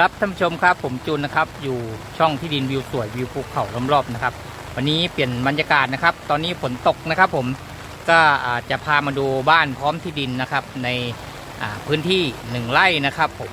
ครับท่านผู้ชมครับผมจูนนะครับ อยู่ช่องที่ดินวิวสวยวิวภูเขาล้อมรอบนะครับ วันนี้เปลี่ยนบรรยากาศนะครับ ตอนนี้ฝนตกนะครับ ผมก็จะพามาดูบ้านพร้อมที่ดินนะครับ ในพื้นที่หนึ่งไร่นะครับ ผม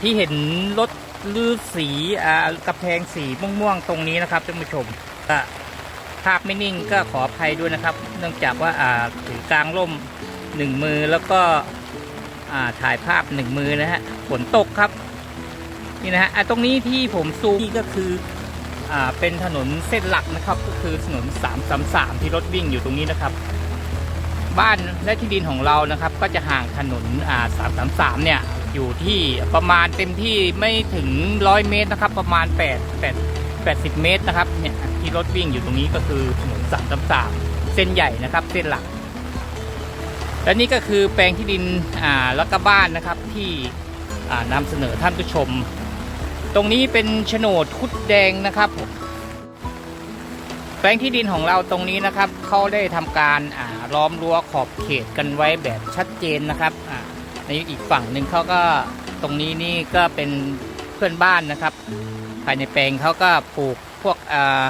ที่เห็นรถลือสีอกระแพงสีม่วงๆตรงนี้นะครับท่านผู้ชมภาพไม่นิ่งก็ขออภัยด้วยนะครับ เนื่องจากว่าถือกลางร่มหนึ่งมือแล้วก็ ถ่ายภาพหนึ่งมือนะฮะฝนตกครับนี่นะฮะตรงนี้ที่ผมซูมนี่ก็คืออ่าเป็นถนนเส้นหลักนะครับ ก็คือถนน333ที่รถวิ่งอยู่ตรงนี้นะครับ บ้านและที่ดินของเรานะครับ ก็จะห่างถนนอ่า333 เนี่ยอยู่ที่ประมาณเต็มที่ไม่ถึง100เมตรนะครับ ประมาณ8 8 80 เมตรนะครับเนี่ยที่รถวิ่งอยู่ตรงนี้ก็คือถนน333 เส้นใหญ่นะครับ เส้นหลัก และนี่ก็คือแปลงที่ดินอ่าแล้วก็บ้านนะครับที่อ่านำเสนอท่านผู้ชม ตรงนี้เป็นโฉนดคุดแดงนะครับแปลงที่ดินของเราตรงนี้นะครับเขาได้ทำการอ่าล้อมรั้วขอบเขตกันไว้แบบชัดเจนนะครับอ่าในอีกฝั่งหนึ่งเขาก็ตรงนี้นี่ก็เป็นเพื่อนบ้านนะครับ ภายในแปลงเขาก็ปลูกพวกอ่า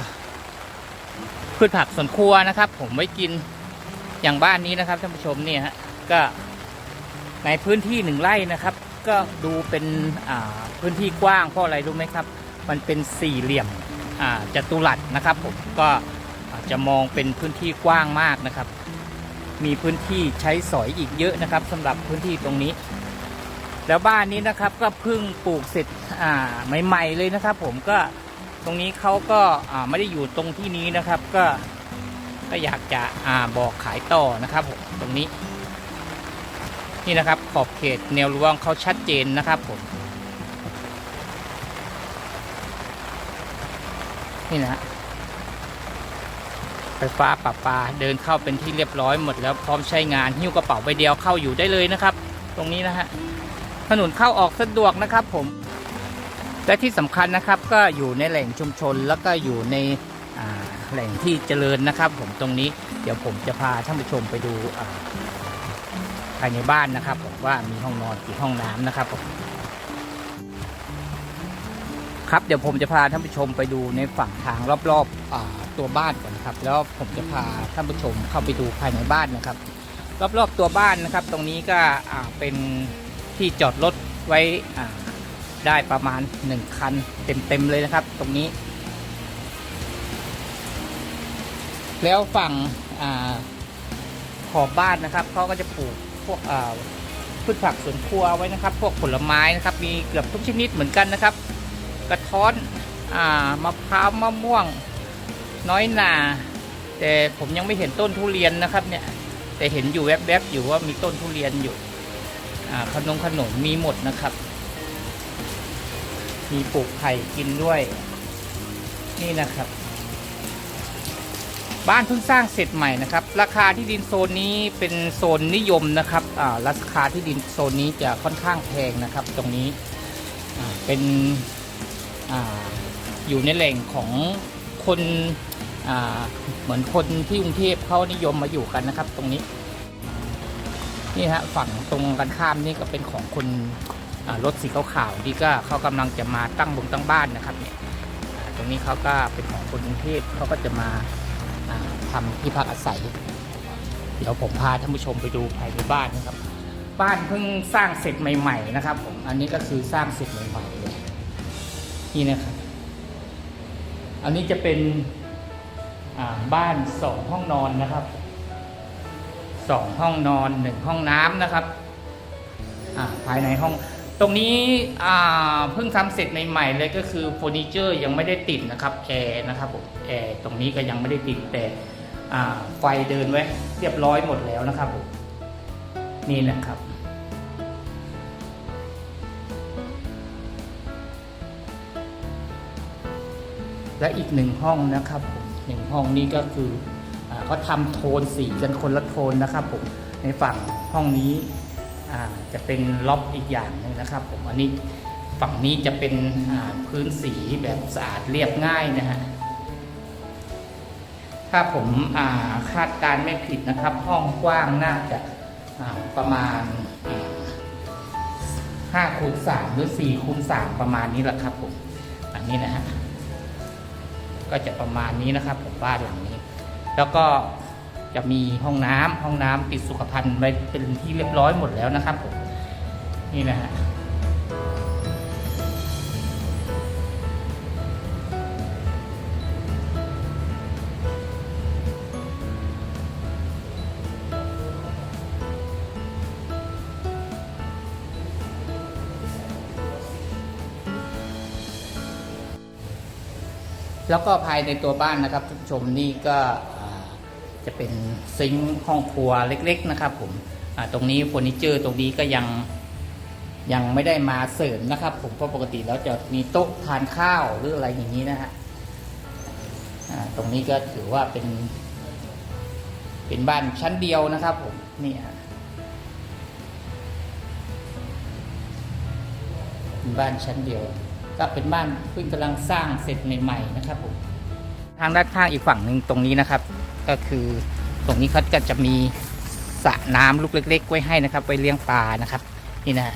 พืชผักสวนครัวนะครับ ผมไว้กิน อย่างบ้านนี้นะครับท่านผู้ชมเนี่ยฮะก็ในพื้นที่หนึ่งไร่นะครับ ก็ดูเป็นพื้นที่กว้างเพราะอะไรรู้ไหมครับ มันเป็นสี่เหลี่ยมจัตุรัสนะครับผมก็จะมองเป็นพื้นที่กว้างมากนะครับ มีพื้นที่ใช้สอยอีกเยอะนะครับสำหรับพื้นที่ตรงนี้ แล้วบ้านนี้นะครับก็เพิ่งปลูกเสร็จใหม่ ๆ เลยนะครับ ผมก็ตรงนี้เขาก็ไม่ได้อยู่ตรงที่นี้นะครับ ก็ ก็อยากจะอ่าบอกขายต่อนะครับผมตรงนี้ นี่นะครับขอบเขตแนวรั้วเขาชัดเจนนะครับผมนี่นะฮะไฟฟ้าปรับปาเดินเข้าเป็นที่เรียบร้อยหมดแล้วพร้อมใช้งานหิ้วกระเป๋าใบเดียวเข้าอยู่ได้เลยนะครับ ตรงนี้นะฮะถนนเข้าออกสะดวกนะครับผมและที่สำคัญนะครับก็อยู่ในแหล่งชุมชนแล้วก็อยู่ใน แหล่งที่เจริญนะครับ ผมตรงนี้เดี๋ยวผมจะพาท่านผู้ชมไปดูภายในบ้านนะครับผมว่ามีห้องนอนกี่ห้องน้ำนะครับผมครับเดี๋ยวผมจะพาท่านผู้ชมไปดูในฝั่งทางรอบๆตัวบ้านก่อนครับ แล้วผมจะพาท่านผู้ชมเข้าไปดูภายในบ้านนะครับ รอบๆตัวบ้านนะครับ ตรงนี้ก็เป็นที่จอดรถไว้ได้ประมาณ 1 คันเต็มๆเลยนะครับ ตรงนี้ แล้วฝั่งอขอบบ้านนะครับเขาก็จะปลูกพวกพืชผักสวนครัวไว้นะครับ พวกผลไม้นะครับ มีเกือบทุกชนิดเหมือนกันนะครับ กระท้อนอามะพร้าวมะม่วง น้อยนา แต่ผมยังไม่เห็นต้นทุเรียนนะครับเนี่ยแต่เห็นอยู่แวบๆอยู่ว่ามีต้นทุเรียนอยู่ขนมขนมมีหมดนะครับ มีปลูกไผ่กินด้วย นี่นะครับ บ้านเพิ่งสร้างเสร็จใหม่นะครับ ราคาที่ดินโซนนี้เป็นโซนนิยมนะครับอ่าราคาที่ดินโซนนี้จะค่อนข้างแพงนะครับ ตรงนี้อ่าเป็นอ่าอยู่ในแหล่งของคนอ่าเหมือนคนที่กรุงเทพเขานิยมมาอยู่กันนะครับ ตรงนี้นี่ฮะฝั่งตรงกันข้ามนี่ก็เป็นของคนรถสีขาวๆที่ก็เขากำลังจะมาตั้งบงตั้งบ้านนะครับเนี่ยตรงนี้เขาก็เป็นของคนกรุงเทพเขาก็จะมา ทำที่พักอาศัย เดี๋ยวผมพาท่านผู้ชมไปดูภายในบ้านนะครับ บ้านเพิ่งสร้างเสร็จใหม่ ๆ นะครับ ผมอันนี้ก็คือสร้างเสร็จใหม่ๆเลยนี่นะครับ อันนี้จะเป็นบ้านสองห้องนอนนะครับสองห้องนอนหนึ่งห้องน้ำนะครับภายในห้อง ตรงนี้เพิ่งทำเสร็จใหม่ๆเลยก็คือเฟอร์นิเจอร์ยังไม่ได้ติดนะครับแอร์นะครับผมแอร์ตรงนี้ก็ยังไม่ได้ติดแต่ ไฟเดินไว้เรียบร้อยหมดแล้วนะครับผมนี่นะครับ และอีกหนึ่งห้องนะครับผมหนึ่งห้องนี้ก็คือเขาทำโทนสีกันคนละโทนนะครับผมในฝั่งห้องนี้จะเป็นล็อบอีกอย่างหนึงนะครับ ผมอันนี้ฝั่งนี้จะเป็นพื้นสีแบบสะอาดเรียบง่ายนะฮะ ถ้าผมาคาดการณ์ไม่ผิดนะครับ ห้องกว้างน่าจะาประมาณอ่าห้าคูณสามหรือสี่คูณสามประมาณนี้แหละครับผมอันนี้นะฮะก็จะประมาณนี้นะครับ ผมบ้านหลังนี้ แล้วก็จะมีห้องน้ำห้องน้ำติดสุขภัณฑ์ไว้เป็นที่เรียบร้อยหมดแล้วนะครับผมนี่นะฮะ แล้วก็ภายในตัวบ้านนะครับทุกผู้ชมนี่ก็จะเป็นซิงค์ห้องครัวเล็ก ๆนะครับ ผมตรงนี้เฟอร์นิเจอร์ตรงนี้ก็ยังยังไม่ได้มาเสริมนะครับ ผมเพราะปกติแล้วจะมีโต๊ะทานข้าวหรืออะไรอย่างนี้นะฮะตรงนี้ก็ถือว่าเป็น เป็นบ้านชั้นเดียวนะครับ ผมนี่ฮะบ้านชั้นเดียว ก็เป็นบ้านเพิ่งกำลังสร้างเสร็จใหม่ๆนะครับผมทางด้านข้างอีกฝั่งหนึ่งตรงนี้นะครับ ก็คือตรงนี้เขาก็จะมีสระน้ำลูกเล็ก ๆ ไว้ให้นะครับ ไว้เลี้ยงปลานะครับ นี่นะ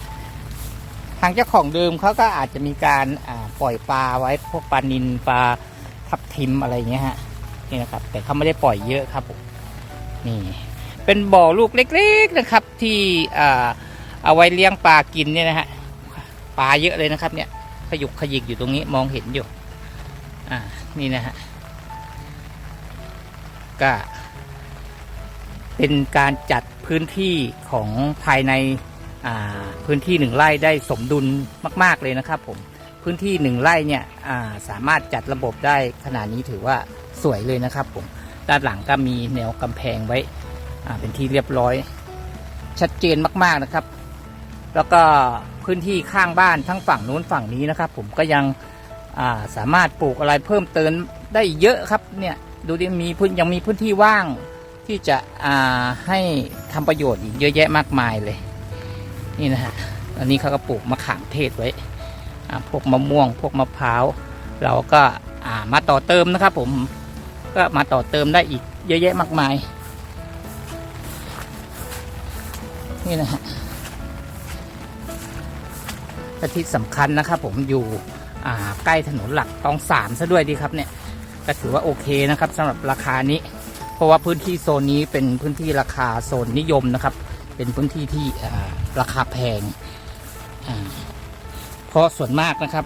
ทางเจ้าของเดิมเขาก็อาจจะมีการปล่อยปลาไว้พวกปลานินปลาทับทิมอะไรอย่างเงี้ยฮะนี่นะครับ แต่เขาไม่ได้ปล่อยเยอะครับนี่เป็นบ่อลูกเล็ก ๆนะครับ ที่เอาไว้เลี้ยงปลากินเนี่ยนะฮะปลาเยอะเลยนะครับเนี่ย ยุกขยิกอยู่ตรงนี้มองเห็นอยู่ อ่า นี่นะฮะ ก็ เป็นการจัดพื้นที่ของภายในพื้นที่หนึ่งไร่ได้สมดุลมาก ๆ เลยนะครับ ผม พื้นที่หนึ่งไร่เนี่ยาสามารถจัดระบบได้ขนาดนี้ถือว่าสวยเลยนะครับ ผม ด้านหลังก็มีแนวกำแพงไว้เป็นที่เรียบร้อย ชัดเจนมาก ๆ นะครับ แล้วก็พื้นที่ข้างบ้านทั้งฝั่งนู้นฝั่งนี้นะครับ ผมก็ยังาสามารถปลูกอะไรเพิ่มเติมได้เยอะครับเนี่ยดูดิมีพื้นยังมีพื้นที่ว่างที่จะให้ทำประโยชน์อีกเยอะแยะมากมายเลยนี่นะฮะอันนี้เขาก็ปลูกมะขามเทศไว้พวกมะม่วง พวกมะพร้าวเราก็ามาต่อเติมนะครับ ผมก็มาต่อเติมได้อีกเยอะแยะมากมายนี่นะฮะ และที่สำคัญนะครับผมอยู่ใกล้ถนนหลักตองสามซะด้วยดีครับเนี่ยก็ถือว่าโอเคนะครับสำหรับราคานี้ เพราะว่าพื้นที่โซนนี้เป็นพื้นที่ราคาโซนนิยมนะครับ เป็นพื้นที่ที่ราคาแพงเพราะส่วนมากนะครับ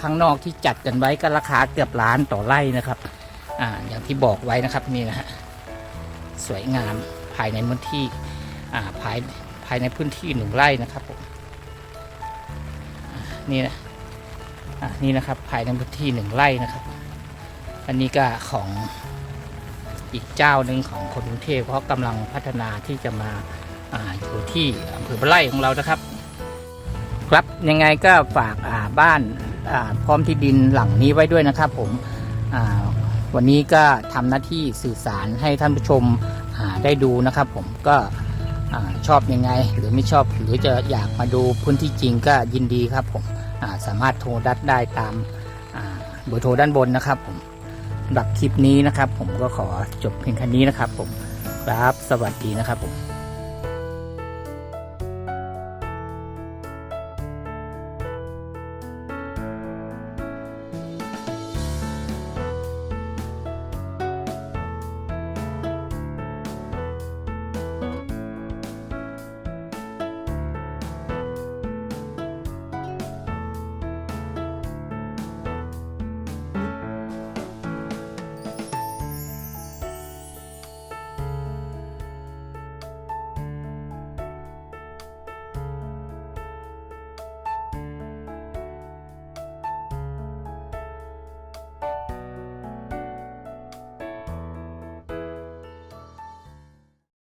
ข้างนอกที่จัดกันไว้ก็ราคาเกือบล้านต่อไร่นะครับออย่างที่บอกไว้นะครับนี่นะฮะสวยงามภายในพื้นที่ภายภายในพื้นที่หนึ่งไร่นะครับผม นี่นะอะนี่นะครับภายในพื้นที่หนึ่งไร่นะครับ อันนี้ก็ของอีกเจ้าหนึ่งของคนกรุงเทพเพราะกำลังพัฒนาที่จะมาอาอยู่ที่อำเภอบ้านไร่ของเรานะครับ ครับยังไงก็ฝากอ่าบ้านอ่าพร้อมที่ดินหลังนี้ไว้ด้วยนะครับ ผมอ่าวันนี้ก็ทำหน้าที่สื่อสารให้ท่านผู้ชมอ่าได้ดูนะครับ ผมก็อาชอบยังไง หรือไม่ชอบหรือจะอยากมาดูพื้นที่จริงก็ยินดีครับผม สามารถโทรดัดได้ตามเบอร์โทรด้านบนนะครับ ผมสำหรับคลิปนี้นะครับ ผมก็ขอจบเพียงแค่นี้นะครับ ผมครับสวัสดีนะครับผม